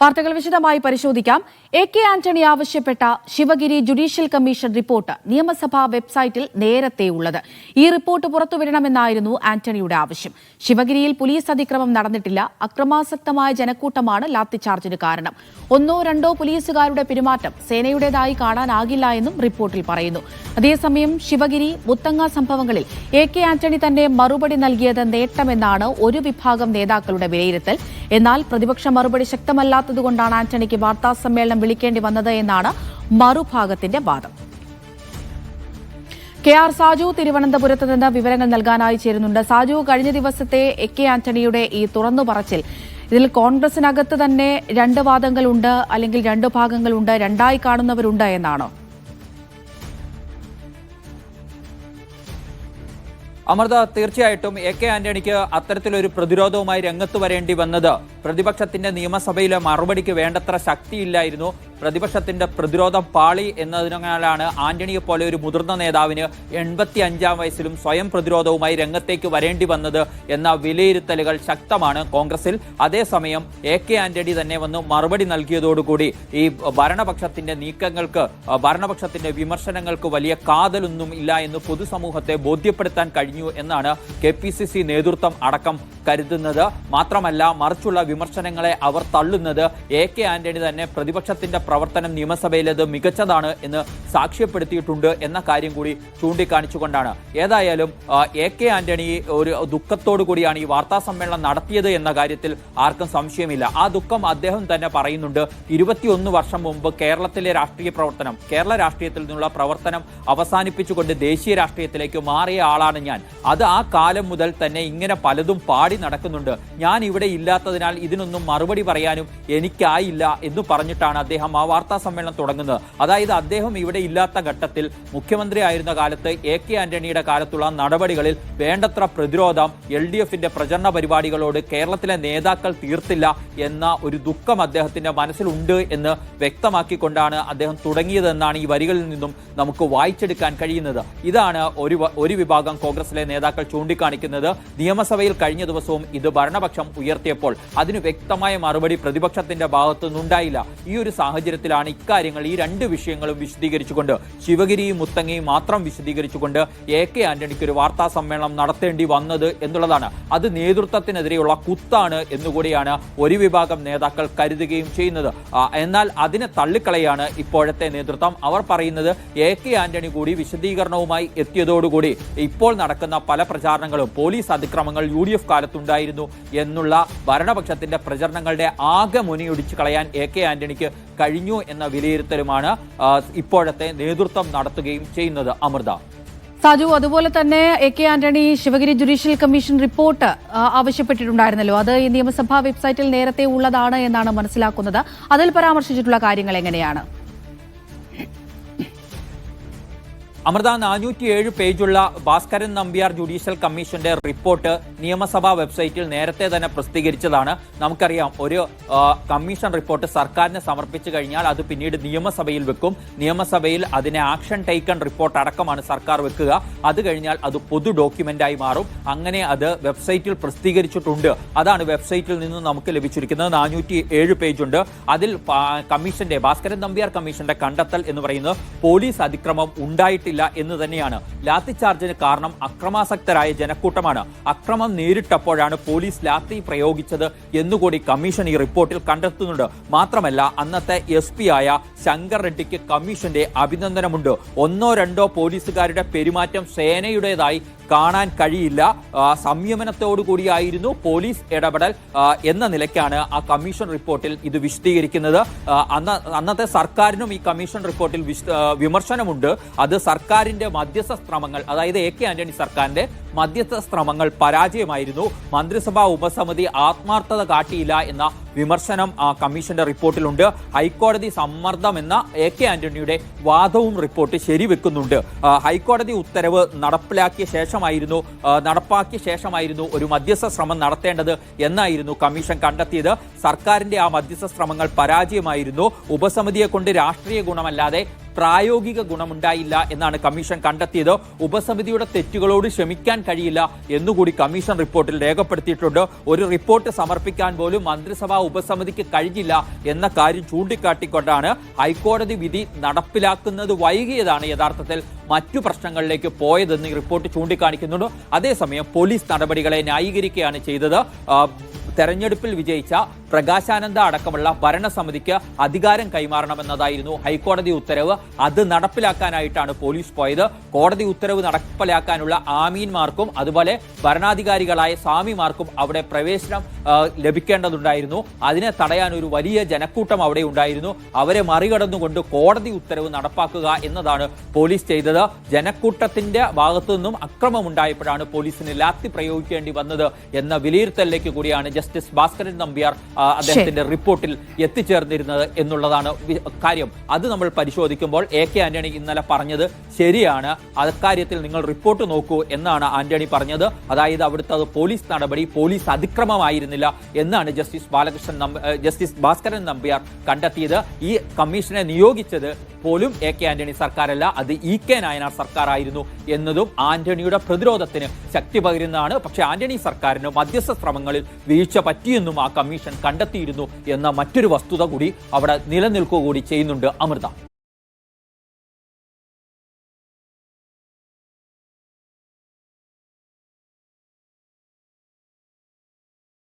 വാർത്തകൾ വിശദമായി പരിശോധിക്കാം. എ കെ ആന്റണി ആവശ്യപ്പെട്ട ശിവഗിരി ജുഡീഷ്യൽ കമ്മീഷൻ റിപ്പോർട്ട് നിയമസഭാ വെബ്സൈറ്റിൽ നേരത്തെ ഉള്ളത്. ഈ റിപ്പോർട്ട് പുറത്തുവിടണമെന്നായിരുന്നു ആന്റണിയുടെ ആവശ്യം. ശിവഗിരിയിൽ പോലീസ് അതിക്രമം നടന്നിട്ടില്ല. അക്രമാസക്തമായ ജനക്കൂട്ടമാണ് ലാത്തിചാർജിന് കാരണം. ഒന്നോ രണ്ടോ പോലീസുകാരുടെ പെരുമാറ്റം സേനയുടേതായി കാണാനാകില്ല എന്നും റിപ്പോർട്ടിൽ പറയുന്നു. അതേസമയം ശിവഗിരി മുത്തങ്ങ സംഭവങ്ങളിൽ എ കെ ആന്റണി തന്നെ മറുപടി നൽകിയത് നേട്ടമെന്നാണ് ഒരു വിഭാഗം നേതാക്കളുടെ വിലയിരുത്തൽ. എന്നാൽ പ്രതിപക്ഷ മറുപടി ശക്തമല്ലാത്തതുകൊണ്ടാണ് ആന്റണിക്ക് വാർത്താ സമ്മേളനം വിളിക്കേണ്ടി വന്നത് എന്നാണ് മറുഭാഗത്തിന്റെ വാദം. കെ ആർ സാജു തിരുവനന്തപുരത്ത് നിന്ന് വിവരങ്ങൾ നൽകാനായി ചേരുന്നുണ്ട്. സാജു കഴിഞ്ഞ ദിവസത്തെ എ കെ ആന്റണിയുടെ ഈ തുറന്നു പറച്ചിൽ ഇതിൽ കോൺഗ്രസിനകത്ത് തന്നെ രണ്ട് വാദങ്ങളുണ്ട് അല്ലെങ്കിൽ രണ്ട് ഭാഗങ്ങളുണ്ട് രണ്ടായി കാണുന്നവരുണ്ട് എന്നാണോ? അമൃത തീർച്ചയായിട്ടും എ കെ ആന്റണിക്ക് അത്തരത്തിലൊരു പ്രതിരോധവുമായി രംഗത്ത് വരേണ്ടി വന്നത്. പ്രതിപക്ഷത്തിന്റെ നിയമസഭയിലെ മറുപടിക്ക് വേണ്ടത്ര ശക്തിയില്ലായിരുന്നു പ്രതിപക്ഷത്തിന്റെ പ്രതിരോധം പാളി എന്നതിനാലാണ് ആന്റണിയെ പോലെ ഒരു മുതിർന്ന നേതാവിന് എൺപത്തി അഞ്ചാം വയസ്സിലും സ്വയം പ്രതിരോധവുമായി രംഗത്തേക്ക് വരേണ്ടി വന്നത് എന്ന വിലയിരുത്തലുകൾ ശക്തമാണ് കോൺഗ്രസിൽ. അതേസമയം എ കെ ആന്റണി തന്നെ വന്ന് മറുപടി നൽകിയതോടുകൂടി ഈ ഭരണപക്ഷത്തിന്റെ നീക്കങ്ങൾക്ക് ഭരണപക്ഷത്തിന്റെ വിമർശനങ്ങൾക്ക് വലിയ കാതലൊന്നും ഇല്ല എന്ന് പൊതുസമൂഹത്തെ ബോധ്യപ്പെടുത്താൻ കഴിഞ്ഞു എന്നാണ് കെ നേതൃത്വം അടക്കം കരുതുന്നത്. മാത്രമല്ല മറിച്ചുള്ള വിമർശനങ്ങളെ അവർ തള്ളുന്നത് എ കെ ആന്റണി തന്നെ പ്രതിപക്ഷത്തിന്റെ പ്രവർത്തനം നിയമസഭയിലത് മികച്ചതാണ് എന്ന് സാക്ഷ്യപ്പെടുത്തിയിട്ടുണ്ട് എന്ന കാര്യം കൂടി ചൂണ്ടിക്കാണിച്ചുകൊണ്ടാണ്. ഏതായാലും എ കെ ആന്റണി ഒരു ദുഃഖത്തോടു കൂടിയാണ് ഈ വാർത്താ സമ്മേളനം നടത്തിയത് എന്ന കാര്യത്തിൽ ആർക്കും സംശയമില്ല. ആ ദുഃഖം അദ്ദേഹം തന്നെ പറയുന്നുണ്ട്. ഇരുപത്തിയൊന്ന് വർഷം മുമ്പ് കേരളത്തിലെ രാഷ്ട്രീയ പ്രവർത്തനം കേരള രാഷ്ട്രീയത്തിൽ നിന്നുള്ള പ്രവർത്തനം അവസാനിപ്പിച്ചുകൊണ്ട് ദേശീയ രാഷ്ട്രീയത്തിലേക്ക് മാറിയ ആളാണ് ഞാൻ. അത് ആ കാലം മുതൽ തന്നെ ഇങ്ങനെ പലതും പാടി നടക്കുന്നുണ്ട്. ഞാൻ ഇവിടെ ഇല്ലാത്തതിനാൽ ഇതിനൊന്നും മറുപടി പറയാനും എനിക്കായില്ല എന്ന് പറഞ്ഞിട്ടാണ് അദ്ദേഹം ആ വാർത്താ സമ്മേളനം തുടങ്ങുന്നത്. അതായത് അദ്ദേഹം ഇവിടെ ഇല്ലാത്ത ഘട്ടത്തിൽ മുഖ്യമന്ത്രി ആയിരുന്ന കാലത്ത് എ കെ ആന്റണിയുടെ കാലത്തുള്ള നടപടികളിൽ വേണ്ടത്ര പ്രതിരോധം എൽ ഡി എഫിന്റെ പ്രചരണ പരിപാടികളോട് കേരളത്തിലെ നേതാക്കൾ തീർത്തില്ല എന്ന ഒരു ദുഃഖം അദ്ദേഹത്തിന്റെ മനസ്സിലുണ്ട് എന്ന് വ്യക്തമാക്കിക്കൊണ്ടാണ് അദ്ദേഹം തുടങ്ങിയതെന്നാണ് ഈ വരികളിൽ നിന്നും നമുക്ക് വായിച്ചെടുക്കാൻ കഴിയുന്നത്. ഇതാണ് ഒരു ഒരു വിഭാഗം കോൺഗ്രസിലെ നേതാക്കൾ ചൂണ്ടിക്കാണിക്കുന്നത്. നിയമസഭയിൽ കഴിഞ്ഞ ദിവസവും ഇത് ഭരണപക്ഷം ഉയർത്തിയപ്പോൾ അതിന് വ്യക്തമായ മറുപടി പ്രതിപക്ഷത്തിന്റെ ഭാഗത്തു നിന്നുണ്ടായില്ല ഈ ഒരു സാഹചര്യത്തിലാണ് ഇക്കാര്യങ്ങൾ ഈ രണ്ട് വിഷയങ്ങളും വിശദീകരിച്ചുകൊണ്ട് ശിവഗിരിയും മുത്തങ്ങയും മാത്രം വിശദീകരിച്ചുകൊണ്ട് എ കെ ആന്റണിക്ക് ഒരു വാർത്താ സമ്മേളനം നടത്തേണ്ടി വന്നത് എന്നുള്ളതാണ്. അത് നേതൃത്വത്തിനെതിരെയുള്ള കുത്താണ് എന്നുകൂടിയാണ് ഒരു വിഭാഗം നേതാക്കൾ കരുതുകയും ചെയ്യുന്നത്. എന്നാൽ അതിനെ തള്ളിക്കളയാണ് ഇപ്പോഴത്തെ നേതൃത്വം. അവർ പറയുന്നത് എ കെ ആന്റണി കൂടി വിശദീകരണവുമായി എത്തിയതോടുകൂടി ഇപ്പോൾ നടക്കുന്ന പല പ്രചാരണങ്ങളും പോലീസ് അതിക്രമങ്ങൾ യു ഡി എഫ് കാലത്തുണ്ടായിരുന്നു എന്നുള്ള ഭരണപക്ഷത്തിന്റെ പ്രചരണങ്ങളുടെ ആകെ മുനിയൊടിച്ചു കളയാൻ എ കെ ആന്റണിക്ക് കഴിഞ്ഞു എന്ന വിലയിരുത്തലുമാണ് ഇപ്പോഴത്തെ നേതൃത്വം നടത്തുകയും ചെയ്യുന്നത്. അമൃത. സാജു അതുപോലെ തന്നെ A K Antony Sivagiri judicial commission report ആവശ്യപ്പെട്ടിട്ടുണ്ടായിരുന്നല്ലോ. അത് ഈ നിയമസഭാ വെബ്സൈറ്റിൽ നേരത്തെ ഉള്ളതാണ് എന്നാണ് മനസ്സിലാക്കുന്നത്. അതിൽ പരാമർശിച്ചിട്ടുള്ള കാര്യങ്ങൾ എങ്ങനെയാണ്? അമൃത നാനൂറ്റി ഏഴ് പേജുള്ള ഭാസ്കരൻ നമ്പ്യാർ ജുഡീഷ്യൽ കമ്മീഷന്റെ റിപ്പോർട്ട് നിയമസഭാ വെബ്സൈറ്റിൽ നേരത്തെ തന്നെ പ്രസിദ്ധീകരിച്ചതാണ്. നമുക്കറിയാം ഒരു കമ്മീഷൻ റിപ്പോർട്ട് സർക്കാരിന് സമർപ്പിച്ചു കഴിഞ്ഞാൽ അത് പിന്നീട് നിയമസഭയിൽ വെക്കും. നിയമസഭയിൽ അതിനെ ആക്ഷൻ ടേക്കൺ റിപ്പോർട്ട് അടക്കമാണ് സർക്കാർ വെക്കുക. അത് കഴിഞ്ഞാൽ അത് പൊതു ഡോക്യുമെന്റായി മാറും. അങ്ങനെ അത് വെബ്സൈറ്റിൽ പ്രസിദ്ധീകരിച്ചിട്ടുണ്ട്. അതാണ് വെബ്സൈറ്റിൽ നിന്ന് നമുക്ക് ലഭിച്ചിരിക്കുന്നത്. നാനൂറ്റി ഏഴ് പേജുണ്ട്. അതിൽ കമ്മീഷന്റെ ഭാസ്കരൻ നമ്പ്യാർ കമ്മീഷന്റെ കണ്ടെത്തൽ എന്ന് പറയുന്നത് പോലീസ് അതിക്രമം ഉണ്ടായിട്ടില്ല എന്ന് തന്നെയാണ്. ലാത്തിചാർജിന് കാരണം അക്രമാസക്തരായ ജനക്കൂട്ടമാണ്. അക്രമം നേരിട്ടപ്പോഴാണ് പോലീസ് ലാത്തി പ്രയോഗിച്ചത് എന്നുകൂടി കമ്മീഷൻ ഈ റിപ്പോർട്ടിൽ കണ്ടെത്തുന്നുണ്ട്. മാത്രമല്ല അന്നത്തെ എസ് പി ആയ ശങ്കർ റെഡ്ഡിക്ക് കമ്മീഷന്റെ അഭിനന്ദനമുണ്ട്. ഒന്നോ രണ്ടോ പോലീസുകാരുടെ പെരുമാറ്റം സേനയുടേതായി കാണാൻ കഴിയില്ല. സംയമനത്തോടുകൂടിയായിരുന്നു സംയമനത്തോടു കൂടിയായിരുന്നു പോലീസ് ഇടപെടൽ എന്ന നിലയ്ക്കാണ് ആ കമ്മീഷൻ റിപ്പോർട്ടിൽ ഇത് വിശദീകരിക്കുന്നത്. അന്ന അന്നത്തെ സർക്കാരിനും ഈ കമ്മീഷൻ റിപ്പോർട്ടിൽ വിമർശനമുണ്ട്. അത് സർക്കാരിന്റെ മധ്യസ്ഥ ശ്രമങ്ങൾ അതായത് എ കെ ആന്റണി സർക്കാരിന്റെ മധ്യസ്ഥ ശ്രമങ്ങൾ പരാജയമായിരുന്നു. മന്ത്രിസഭാ ഉപസമിതി ആത്മാർത്ഥത കാട്ടിയില്ല എന്ന വിമർശനം ആ കമ്മീഷന്റെ റിപ്പോർട്ടിലുണ്ട്. ഹൈക്കോടതി സമ്മർദ്ദം എന്ന എ കെ ആന്റണിയുടെ വാദവും റിപ്പോർട്ട് ശരിവെക്കുന്നുണ്ട്. ഹൈക്കോടതി ഉത്തരവ് നടപ്പിലാക്കിയ ശേഷമായിരുന്നു നടപ്പാക്കിയ ശേഷമായിരുന്നു ഒരു മധ്യസ്ഥ ശ്രമം നടത്തേണ്ടത് എന്നായിരുന്നു കമ്മീഷൻ കണ്ടെത്തിയത്. സർക്കാരിന്റെ ആ മധ്യസ്ഥ ശ്രമങ്ങൾ പരാജയമായിരുന്നു. ഉപസമിതിയെ കൊണ്ട് രാഷ്ട്രീയ ഗുണമല്ലാതെ പ്രായോഗിക ഗുണമുണ്ടായില്ല എന്നാണ് കമ്മീഷൻ കണ്ടെത്തിയത്. ഉപസമിതിയുടെ തെറ്റുകളോട് ക്ഷമിക്കാൻ കഴിയില്ല എന്നുകൂടി കമ്മീഷൻ റിപ്പോർട്ടിൽ രേഖപ്പെടുത്തിയിട്ടുണ്ട്. ഒരു റിപ്പോർട്ട് സമർപ്പിക്കാൻ പോലും മന്ത്രിസഭാ ഉപസമിതിക്ക് കഴിഞ്ഞില്ല എന്ന കാര്യം ചൂണ്ടിക്കാട്ടിക്കൊണ്ടാണ് ഹൈക്കോടതി വിധി നടപ്പിലാക്കുന്നത് വൈകിയതാണ് യഥാർത്ഥത്തിൽ മറ്റു പ്രശ്നങ്ങളിലേക്ക് പോയതെന്ന് ഈ റിപ്പോർട്ട് ചൂണ്ടിക്കാണിക്കുന്നുണ്ട്. അതേസമയം പോലീസ് നടപടികളെ ന്യായീകരിക്കുകയാണ് ചെയ്തത്. തെരഞ്ഞെടുപ്പിൽ വിജയിച്ച പ്രകാശാനന്ദ അടക്കമുള്ള ഭരണസമിതിക്ക് അധികാരം കൈമാറണമെന്നതായിരുന്നു ഹൈക്കോടതി ഉത്തരവ്. അത് നടപ്പിലാക്കാനായിട്ടാണ് പോലീസ് പോയത്. കോടതി ഉത്തരവ് നടപ്പിലാക്കാനുള്ള ആമീൻമാർക്കും അതുപോലെ ഭരണാധികാരികളായ സ്വാമിമാർക്കും അവിടെ പ്രവേശനം ലഭിക്കേണ്ടതുണ്ടായിരുന്നു. അതിനെ തടയാൻ ഒരു വലിയ ജനക്കൂട്ടം അവിടെ ഉണ്ടായിരുന്നു. അവരെ മറികടന്നുകൊണ്ട് കോടതി ഉത്തരവ് നടപ്പാക്കുക എന്നതാണ് പോലീസ് ചെയ്തത്. ജനക്കൂട്ടത്തിന്റെ ഭാഗത്തു നിന്നും അക്രമം ഉണ്ടായപ്പോഴാണ് പോലീസിന് ലാത്തി പ്രയോഗിക്കേണ്ടി വന്നത് എന്ന വിലയിരുത്തലിലേക്ക് കൂടിയാണ് ജസ്റ്റിസ് ഭാസ്കരൻ നമ്പ്യാർ അദ്ദേഹത്തിന്റെ റിപ്പോർട്ടിൽ എത്തിച്ചേർന്നിരുന്നത് എന്നുള്ളതാണ് കാര്യം. അത് നമ്മൾ പരിശോധിക്കുമ്പോൾ എ കെ ആന്റണി ഇന്നലെ പറഞ്ഞത് ശരിയാണ്. അക്കാര്യത്തിൽ നിങ്ങൾ റിപ്പോർട്ട് നോക്കൂ എന്നാണ് ആന്റണി പറഞ്ഞത്. അതായത് അവിടുത്തെ അത് പോലീസ് നടപടി പോലീസ് അതിക്രമമായിരുന്നില്ല എന്നാണ് ജസ്റ്റിസ് ബാലകൃഷ്ണൻ ജസ്റ്റിസ് ഭാസ്കരൻ നമ്പ്യാർ കണ്ടെത്തിയത്. ഈ കമ്മീഷനെ നിയോഗിച്ചത് പോലും എ കെ ആന്റണി സർക്കാരല്ല അത് ഇ കെ നായനാർ സർക്കാർ ആയിരുന്നു എന്നതും ആന്റണിയുടെ പ്രതിരോധത്തിന് ശക്തി പകരുന്നതാണ്. പക്ഷേ ആന്റണി സർക്കാരിന് മധ്യസ്ഥ ശ്രമങ്ങളിൽ വീഴ്ച പറ്റിയെന്നും ആ കമ്മീഷൻ കണ്ടെത്തിയിരുന്നു എന്ന മറ്റൊരു വസ്തുത കൂടി അവിടെ നിലനിൽക്കുക കൂടി ചെയ്യുന്നുണ്ട് അമൃത.